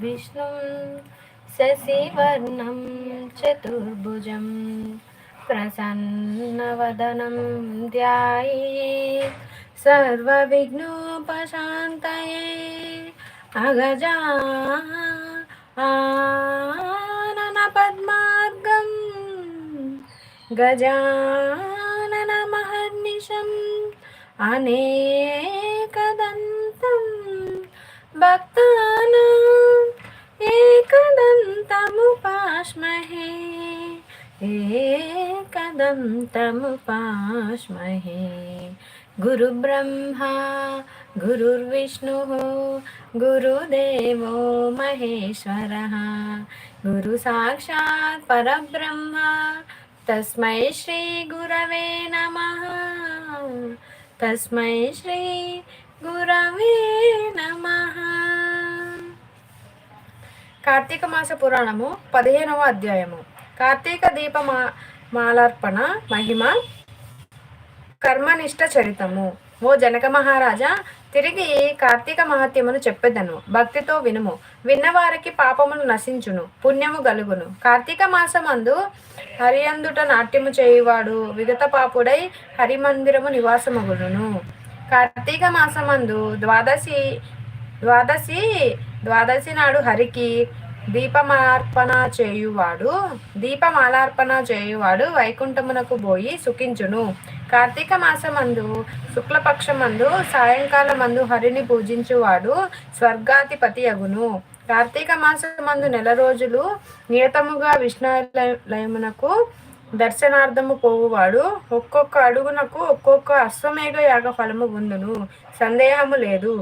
विष्णुं शशिवर्णं चतुर्भुजं प्रसन्नवदनं ध्याये सर्वविघ्नोपशान्तये अगजा आननपद्मार्गं गजाननमहर्निशम् अनेकदन्तं भक्तानाम् पाश्महे। एकदं तमुपाश्महे गुरुब्रह्मा, गुरुर्विष्णुः, गुरुदेवो महेश्वरः। गुरुसाक्षात् परब्रह्मा, तस्मै श्रीगुरवे नमः। तस्मै श्रीगुरवे नमः। కార్తీక మాస పురాణము పదిహేనవ అధ్యాయము. కార్తీక దీప మా మాలార్పణ మహిమ కర్మనిష్ట చరితము. ఓ జనక మహారాజా తిరిగి కార్తీక మహత్యమును చెప్పెదను. భక్తితో వినుము. విన్నవారికి పాపమును నశించును. పుణ్యము గలుగును. కార్తీక మాసమందు హరియందుట నాట్యము చేయువాడు విగత పాపుడై హరిమందిరము నివాసమగును కార్తీక మాసమందు ద్వాదశి ద్వాదశి ద్వాదశి నాడు హరికి దీపమార్పణ చేయువాడు. దీపమాలార్పణ చేయువాడు వైకుంఠమునకు పోయి సుఖించును. కార్తీక మాసమందు శుక్లపక్షమందు సాయంకాలమందు హరిని పూజించువాడు స్వర్గాధిపతి అగును. కార్తీక మాసమందు నెల రోజులు నియతముగా విష్ణాలయమునకు దర్శనార్థము పోవువాడు. ఒక్కొక్క అడుగునకు ఒక్కొక్క అశ్వమేఘ యాగ ఫలము పొందును సందేహము లేదు.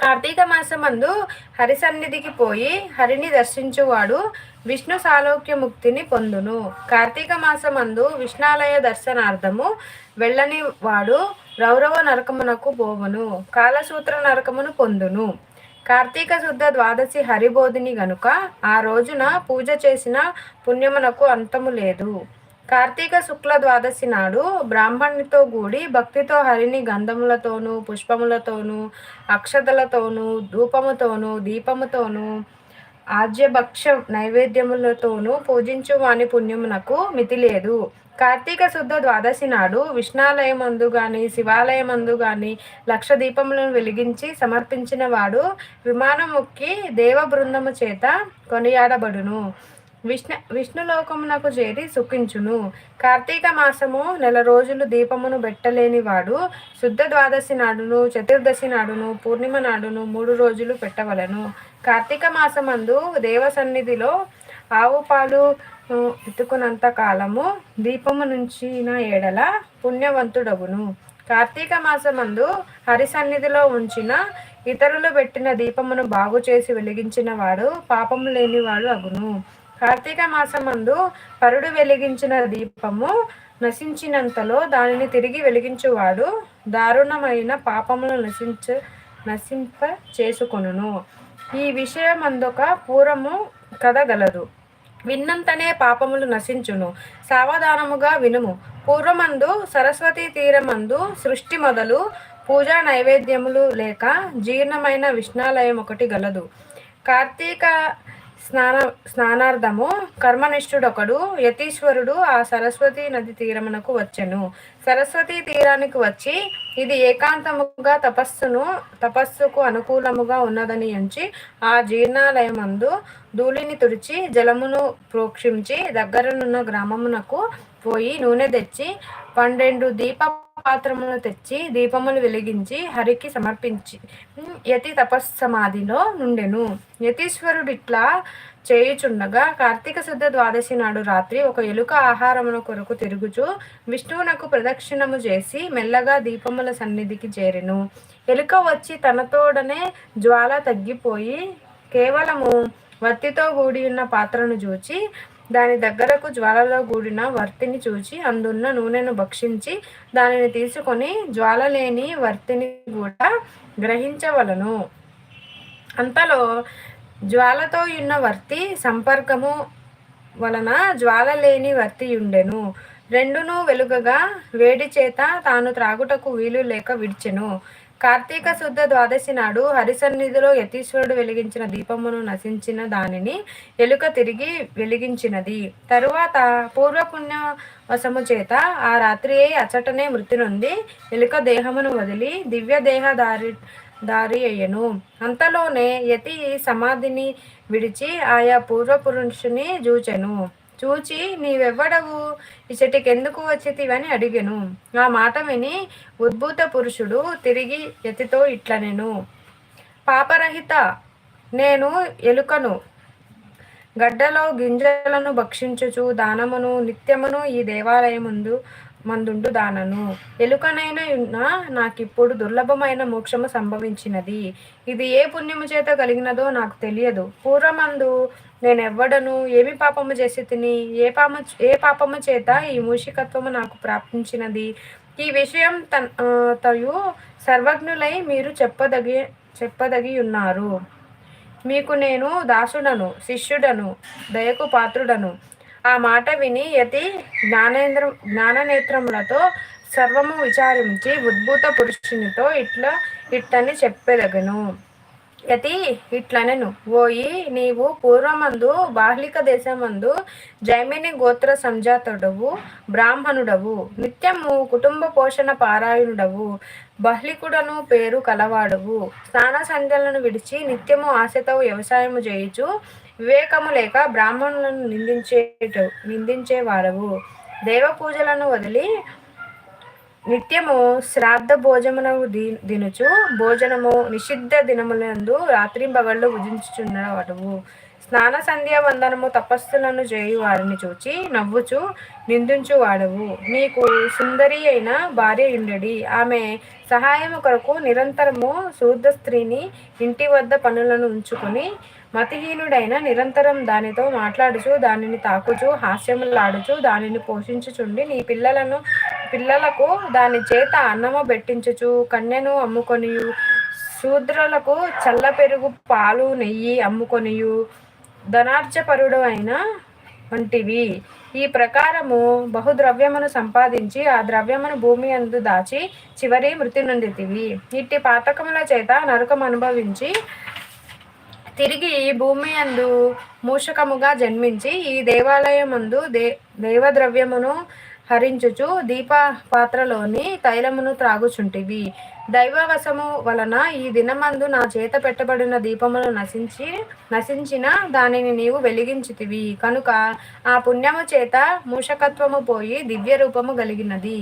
కార్తీక మాసమందు హరి సన్నిధికి పోయి హరిని దర్శించువాడు విష్ణు సాలోక్య ముక్తిని పొందును. కార్తీక మాసమందు విష్ణాలయ దర్శనార్థము వెళ్ళని వాడు రౌరవ నరకమునకు పోవును. కాలసూత్ర నరకమును పొందును. కార్తీక శుద్ధ ద్వాదశి హరిబోధిని గనుక ఆ రోజున పూజ చేసిన పుణ్యమునకు అంతము లేదు. కార్తీక శుక్ల ద్వాదశి నాడు బ్రాహ్మణునితో కూడి భక్తితో హరిని గంధములతోనూ పుష్పములతోనూ అక్షతలతోనూ ధూపముతోనూ దీపముతోనూ ఆజ్యభక్ష నైవేద్యములతోనూ పూజించు వాని పుణ్యమునకు మితి లేదు కార్తీక శుద్ధ ద్వాదశి నాడు విష్ణాలయమందు గాని శివాలయమందు గాని లక్ష దీపములను వెలిగించి సమర్పించిన వాడు విమానముక్కి దేవ బృందము చేత కొనియాడబడును. విష్ణు విష్ణులోకమునకు చేరి సుఖించును. కార్తీక మాసము నెల రోజులు దీపమును పెట్టలేని వాడు శుద్ధ ద్వాదశి నాడును చతుర్దశి నాడును పూర్ణిమ నాడును మూడు రోజులు పెట్టవలను. కార్తీక మాసమందు దేవ సన్నిధిలో ఆవు పాలు ఎత్తుకున్నంత కాలము దీపము నుంచిన ఏడల పుణ్యవంతుడగును. కార్తీక మాసమందు హరి సన్నిధిలో ఉంచిన ఇతరులు పెట్టిన దీపమును బాగు చేసి వెలిగించిన వాడు పాపము లేనివాడు అగును. కార్తీక మాసమందు పరుడు వెలిగించిన దీపము నశించినంతలో దానిని తిరిగి వెలిగించువాడు దారుణమైన పాపములు నశించ నశింప చేసుకొనును. ఈ విషయం అందొక పూర్వము కథ గలదు విన్నంతనే పాపములు నశించును. సావధానముగా వినుము. పూర్వమందు సరస్వతి తీరమందు సృష్టి మొదలు పూజా నైవేద్యములు లేక జీర్ణమైన విష్ణాలయం ఒకటి గలదు. కార్తీక స్నాన స్నానార్థము. కర్మనిష్ఠుడొకడు యతీశ్వరుడు ఆ సరస్వతి నది తీరమునకు వచ్చెను. సరస్వతి తీరానికి వచ్చి ఇది ఏకాంతముగా తపస్సును తపస్సుకు అనుకూలముగా ఉన్నదని ఎంచి ఆ జీర్ణాలయమందు ధూళిని తుడిచి జలమును ప్రోక్షించి దగ్గరనున్న గ్రామమునకు పోయి నూనె తెచ్చి పన్నెండు దీప పాత్రములు తెచ్చి దీపములు వెలిగించి హరికి సమర్పించి యతి తపస్సమాధిలో నుండెను. యతీశ్వరుడు ఇట్లా చేయుచుండగా కార్తీక శుద్ధ ద్వాదశి నాడు రాత్రి ఒక ఎలుక ఆహారమును కొరకు తిరుగుచు విష్ణువునకు ప్రదక్షిణము చేసి మెల్లగా దీపముల సన్నిధికి చేరెను. ఎలుక వచ్చి తనతోడనే జ్వాల తగ్గిపోయి కేవలము వత్తితో కూడి ఉన్న పాత్రను చూచి దాని దగ్గరకు జ్వాలలో కూడిన వర్తిని చూచి అందున్న నూనెను భక్షించి దానిని తీసుకొని జ్వాల లేని వర్తిని కూడా గ్రహించవలను. అంతలో జ్వాలతో ఉన్న వర్తి సంపర్కము వలన జ్వాల లేని వర్తి ఉండెను. రెండును వెలుగగా వేడి చేత తాను త్రాగుటకు వీలు లేక విడిచెను. కార్తీక శుద్ధ ద్వాదశి నాడు హరిసన్నిధిలో యతీశ్వరుడు వెలిగించిన దీపమును నశించిన దానిని ఎలుక తిరిగి వెలిగించినది. తరువాత పూర్వపుణ్య వశము చేత ఆ రాత్రి అచటనే మృతి నొంది ఎలుక దేహమును వదిలి దివ్య దేహదారి దారి అయ్యను. అంతలోనే యతి సమాధిని విడిచి ఆయా పూర్వపురుషుని జూచెను. చూచి నీవెవ్వడవు? ఇచ్చటికెందుకు వచ్చితివని అడిగెను. ఆ మాట విని ఉద్భూత పురుషుడు తిరిగి ఎతితో ఇట్లనెను. పాపరహిత నేను ఎలుకను గడ్డలో గింజలను భక్షించుచు దానమును నిత్యమును ఈ దేవాలయముందు మందుండు దానను. ఎలుకనైన నాకిప్పుడు దుర్లభమైన మోక్షము సంభవించినది. ఇది ఏ పుణ్యము చేత కలిగినదో నాకు తెలియదు. పూర్వమందు నేను ఎవ్వడను ఏమి పాపము చేసి తిని? ఏ పాపము ఏ పాపము చేత ఈ మూషికత్వము నాకు ప్రాప్తించినది? ఈ విషయం తన్ తయు సర్వజ్ఞులై మీరు చెప్పదగి చెప్పదగి ఉన్నారు మీకు నేను దాసుడను శిష్యుడను దయకు పాత్రుడను. ఆ మాట విని యతి జ్ఞానేంద్ర జ్ఞాననేత్రములతో సర్వము విచారించి ఉద్భూత పురుషునితో ఇట్లా ఇట్టని చెప్పెదగను. యతి ఇట్లనెను. ఓయి నీవు పూర్వమందు బాహ్లిక దేశమందు జైమిని గోత్ర సంజాతుడవు బ్రాహ్మణుడవు. నిత్యము కుటుంబ పోషణ పారాయణుడవు. బహ్లికుడను పేరు కలవాడవు. స్నాన సంధ్యలను విడిచి నిత్యము ఆశతో వ్యవసాయము చేయుచు వివేకము లేక బ్రాహ్మణులను నిందించేట నిందించేవాడవు. దేవ పూజలను వదిలి నిత్యము శ్రాద్ధ భోజమున దినుచు భోజనము నిషిద్ధ దినములందు రాత్రింబగళ్ళు భుజించుచున్నవాడవు స్నాన సంధ్యా వందనము తపస్సులను చేయు వారిని చూచి నవ్వుచు నిందించు వాడవు నీకు సుందరి అయిన భార్య ఉండడి ఆమె సహాయము కొరకు నిరంతరము శూద్ధ స్త్రీని ఇంటి వద్ద పనులను ఉంచుకొని మతిహీనుడైన నిరంతరం దానితో మాట్లాడుచు దానిని తాకుచు హాస్యములాడుచు దానిని పోషించుచుండి నీ పిల్లలను పిల్లలకు దాని చేత అన్నము పెట్టించుచు కన్యను అమ్ముకొనియు శూద్రులకు చల్ల పెరుగు పాలు నెయ్యి అమ్ముకొనియు ధనార్జపరుడు అయిన వంటివి. ఈ ప్రకారము బహుద్రవ్యమును సంపాదించి ఆ ద్రవ్యమును భూమి అందు దాచి చివరి మృతి నొందితివి ఇట్టి పాతకముల చేత నరకం అనుభవించి తిరిగి భూమి అందు మూషకముగా జన్మించి ఈ దేవాలయమందు దే దేవద్రవ్యమును హరించుచు దీప పాత్రలోని తైలమును త్రాగుచుంటివి. దైవవశము వలన ఈ దినమందు నా చేత పెట్టబడిన దీపమును నశించి నశించిన దానిని నీవు వెలిగించితివి. కనుక ఆ పుణ్యము చేత మూషకత్వము పోయి దివ్య రూపము కలిగినది.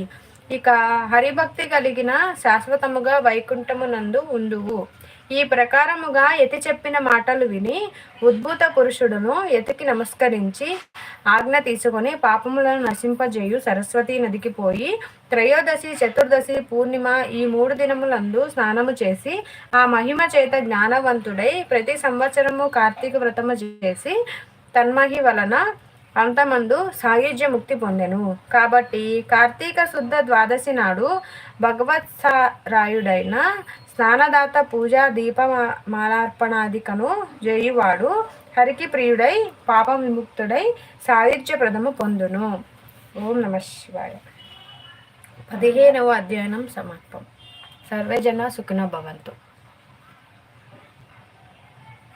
ఇక హరిభక్తి కలిగిన శాశ్వతముగా వైకుంఠమునందు ఉండువు. ఈ ప్రకారముగా ఎతి చెప్పిన మాటలు విని ఉద్భూత పురుషుడును ఎతికి నమస్కరించి ఆజ్ఞ తీసుకొని పాపములను నశింపజేయు సరస్వతి నదికి పోయి త్రయోదశి చతుర్దశి పూర్ణిమ ఈ మూడు దినములందు స్నానము చేసి ఆ మహిమ చేత జ్ఞానవంతుడై ప్రతి సంవత్సరము కార్తీక వ్రతము చేసి తన్మహి వలన అంతమందు సాయుధ్య ముక్తి పొందెను. కాబట్టి కార్తీక శుద్ధ ద్వాదశి నాడు భగవత్సరాయుడైన స్నానదాత పూజ దీపమాలార్పణాదికను జయువాడు హరికి ప్రియుడై పాప విముక్తుడై సాయుధ్యప్రదము పొందును. ఓం నమ శివాయ. పదిహేనవ అధ్యయనం సమాప్తం. సర్వజన సుఖిన భవంతు.